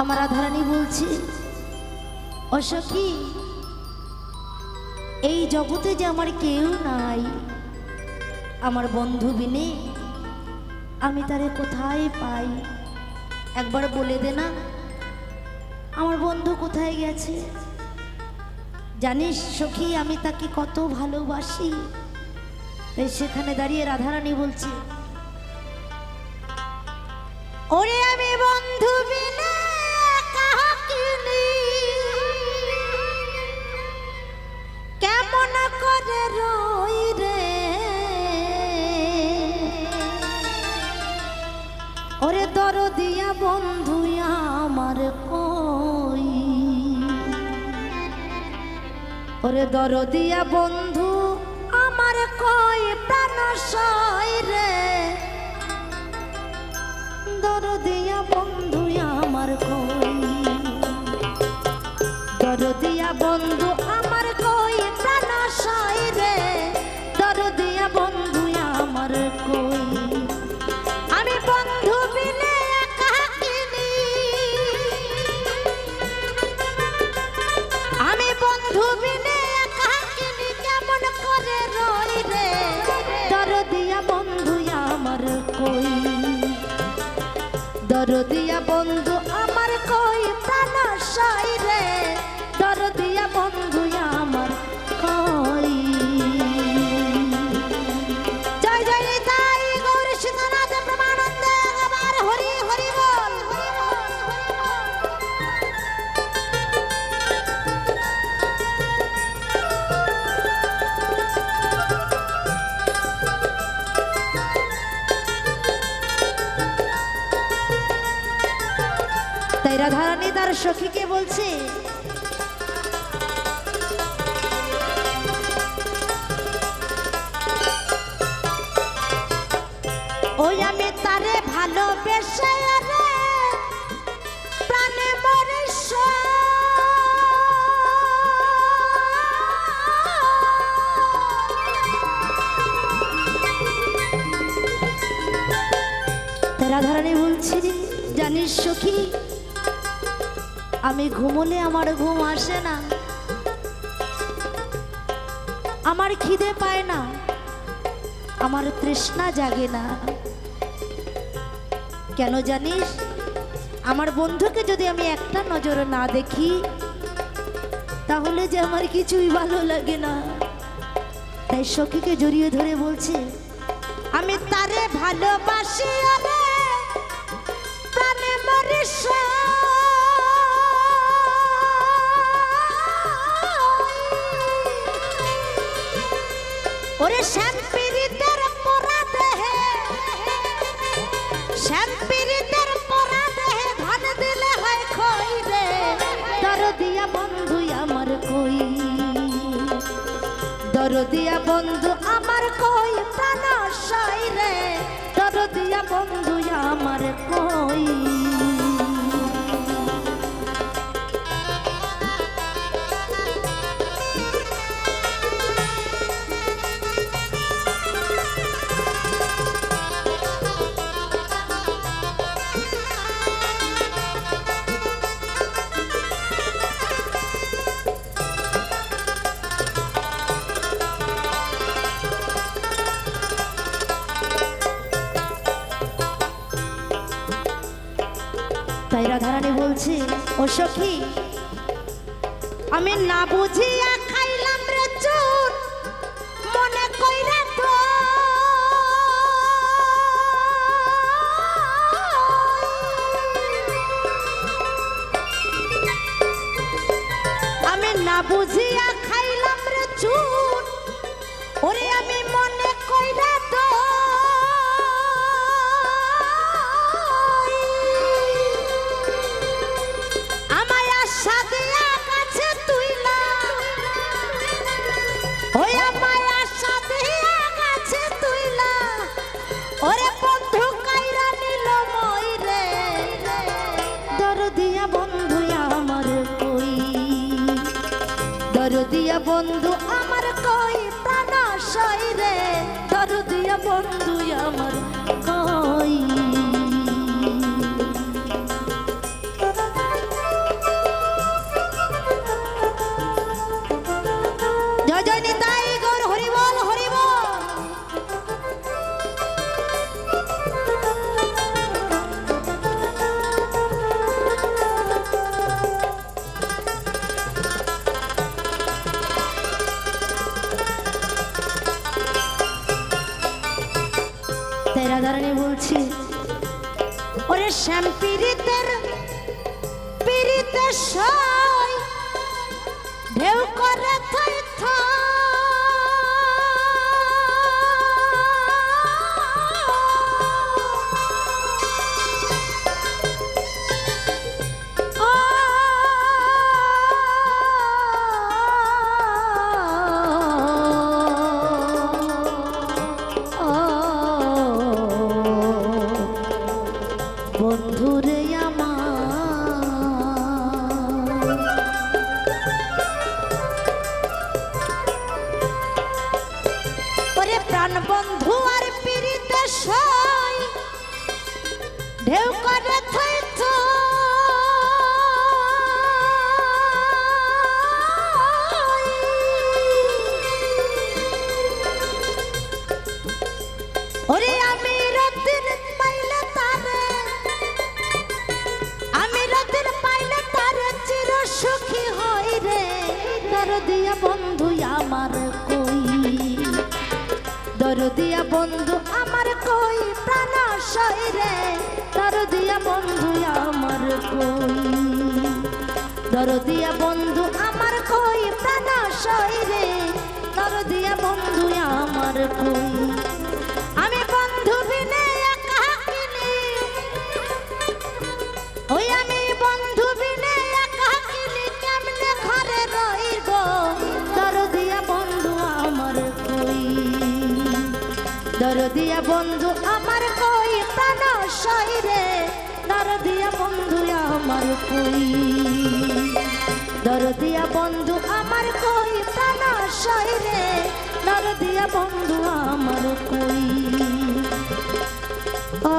আমার রাধারানী বলছে, ও সখী, এই জগতে যে আমার কেউ নাই, আমার বন্ধু বিনে, আমি তারে কোথায় পাই? একবার বলে দে না, আমার বন্ধু কোথায় গেছে? জানিস সখী, আমি তাকে কত ভালোবাসি। তাই সেখানে দাঁড়িয়ে রাধারানী বলছে, ওরে আমি বন্ধু বিনে ওরে দরদিয়া বন্ধু আমার কই? ওরে বন্ধু আমার কই প্রাণ রে? দরদিয়া বন্ধু আমার কই প্রাণ সাই রে? তাই রাধারানী তার সখীকে বলছে, ওই আমি তারে ভালোবেসে রে প্রাণে মরিস রাধারানী বলছি, জানিস সখী আমি ঘুমোলে আমার ঘুম আসে না। আমার খিদে পায় না। আমার তৃষ্ণা জাগে না। কেন জানিস? আমার বন্ধুকে যদি আমি একটা নজর না দেখি, তাহলে যে আমার কিছুই ভালো লাগে না। তাই সখীকে জড়িয়ে ধরে বলছে, আমি তারে ভালোবাসি রে দরদিয়া বন্ধু আমার কই। প্রাণ সাই রে। দরদিয়া বন্ধু আমার কই। তাই রাধারানী বলছে, ও সখী, আমি না বুঝিয়া খাইলাম রে চুর, মনে কইরা তো আমি না বুঝিয়া খাইলাম রে চুর বন্ধু আমার কই প্রাণ সই রে দরদিয়া বন্ধু আমার কই? শ্যাম পীড়িতের পীড়িতে সই ঢেউ করে থই বন্ধুরে তার দিয়া বন্ধু আমার কই? দরদিয়া বন্ধু আমার কই? প্রাণ সই রে তার দিয়া বন্ধু আমার কই? দরদিয়া বন্ধু আমার কই? প্রাণ রে তার দিয়া বন্ধু আমার কই? দরদিয়া বন্ধু আমার কই প্রাণ সই রে? দরদিয়া বন্ধু আমার কই? দরদিয়া বন্ধু আমার কই প্রাণ সই রে? বন্ধু আমার কই? ও